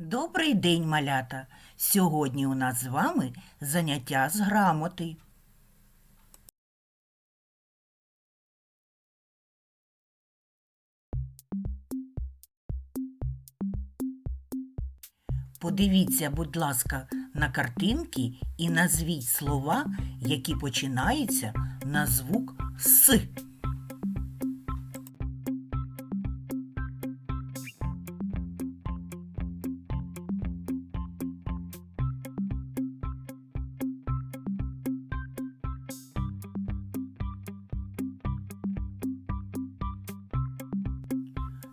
Добрий день, малята! Сьогодні у нас з вами заняття з грамоти. Подивіться, будь ласка, на картинки і назвіть слова, які починаються на звук С.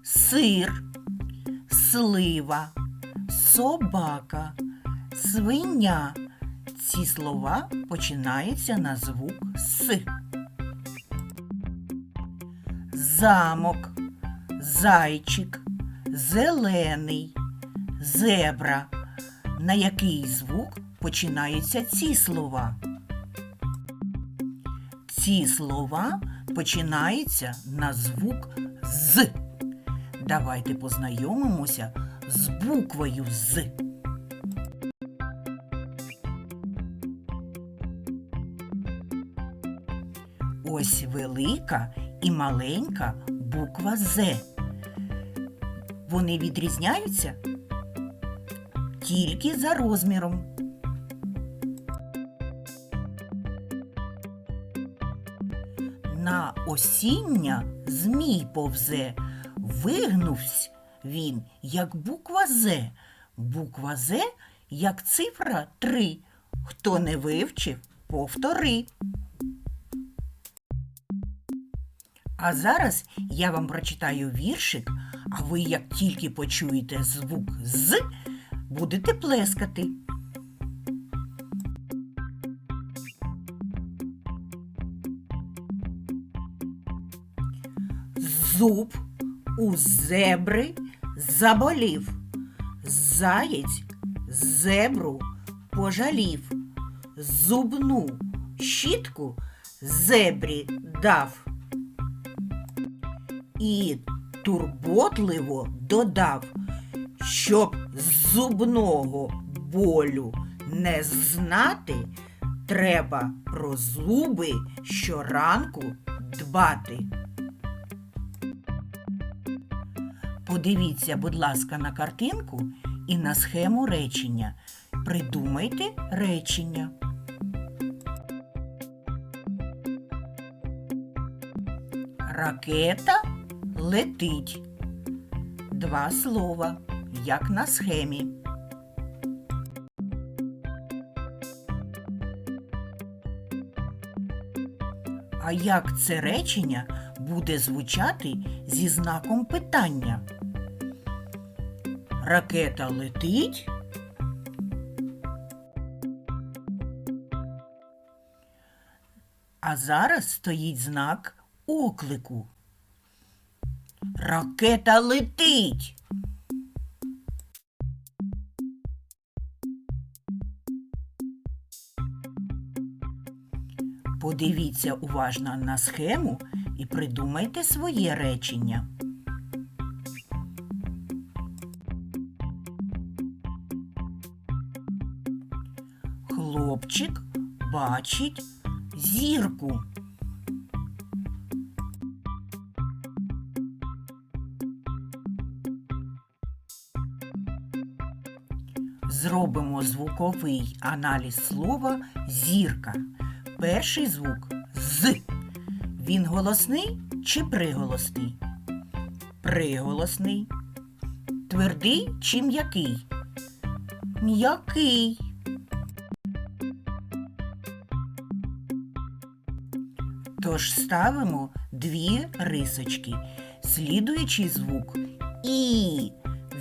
Сир, слива, собака, свиня. Ці слова починаються на звук С. Замок, зайчик, зелений, зебра. На який звук починаються ці слова? Ці слова починаються на звук з. Давайте познайомимося з буквою з. Ось велика і маленька буква З. Вони відрізняються тільки за розміром. На осіння змій повзе, вигнувсь він, як буква З. Буква З, як цифра 3. Хто не вивчив, повтори. А зараз я вам прочитаю віршик, а ви, як тільки почуєте звук з, будете плескати. Зуб у зебри заболів. Заєць зебру пожалів. Зубну щітку зебрі дав. І турботливо додав, щоб зубного болю не знати, треба про зуби щоранку дбати. Подивіться, будь ласка, на картинку і на схему речення. Придумайте речення. Ракета летить. Два слова, як на схемі. Як це речення буде звучати зі знаком питання? Ракета летить. А зараз стоїть знак оклику. Ракета летить. Подивіться уважно на схему і придумайте своє речення. Хлопчик бачить зірку. Зробимо звуковий аналіз слова зірка. Перший звук з. Він голосний чи приголосний? Приголосний. Твердий чи м'який? М'який. Тож ставимо дві рисочки. Слідуючий звук І.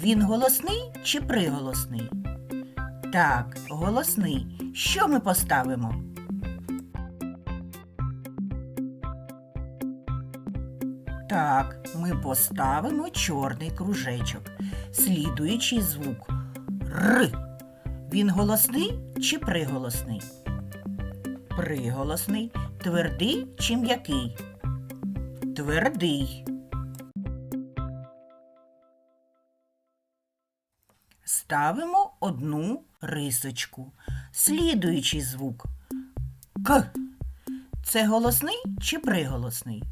Він голосний чи приголосний? Так, голосний. Що ми поставимо? Так, ми поставимо чорний кружечок. Слідуючий звук Р. Він голосний чи приголосний? Приголосний. Твердий чи м'який? Твердий. ставимо одну рисочку. Слідуючий звук К. Це голосний чи приголосний?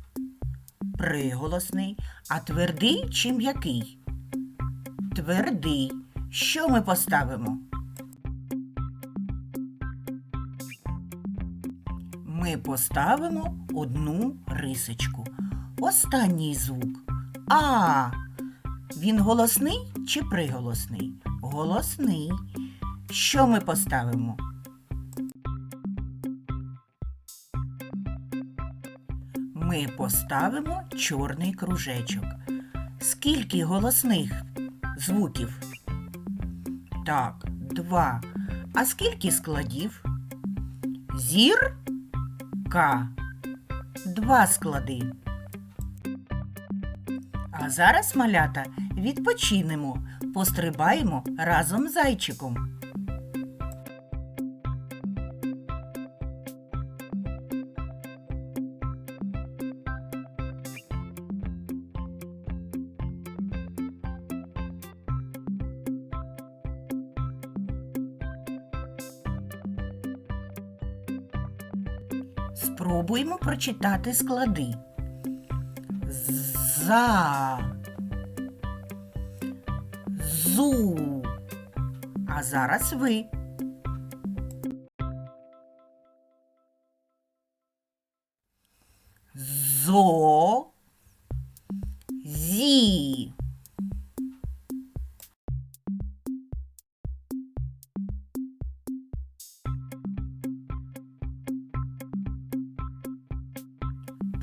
Приголосний. А твердий чи м'який? Твердий. Що ми поставимо? Ми поставимо одну рисочку. Останній звук А. Він голосний чи приголосний? Голосний. Що ми поставимо? Ми поставимо чорний кружечок. Скільки голосних звуків? Так, два. А скільки складів? Зір К. Два склади. А зараз, малята, відпочинемо, пострибаємо разом з зайчиком. Спробуємо прочитати склади. За. Зу. А зараз ви. Зо. Зі.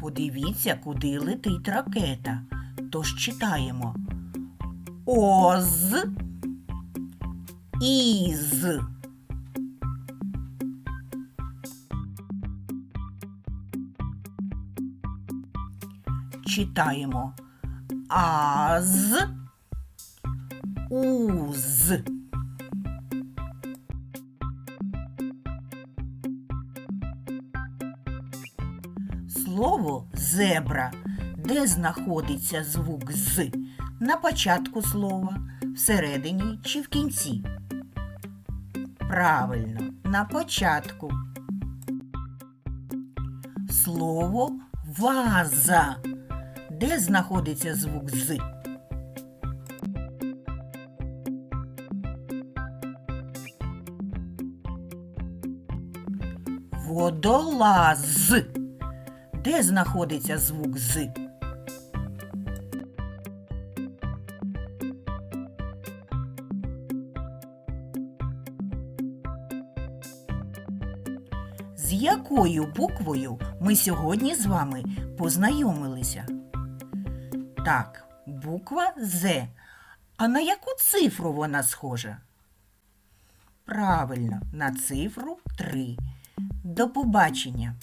Подивіться, куди летить ракета. Тож читаємо Оз із. Читаємо Аз уз. Слово зебра, де знаходиться звук з на початку слова, всередині чи в кінці. Правильно, на початку. Слово ваза, де знаходиться звук з. Водолаз. Де знаходиться звук з? З якою буквою ми сьогодні з вами познайомилися? Так, буква З. А на яку цифру вона схожа? Правильно, на цифру 3. До побачення!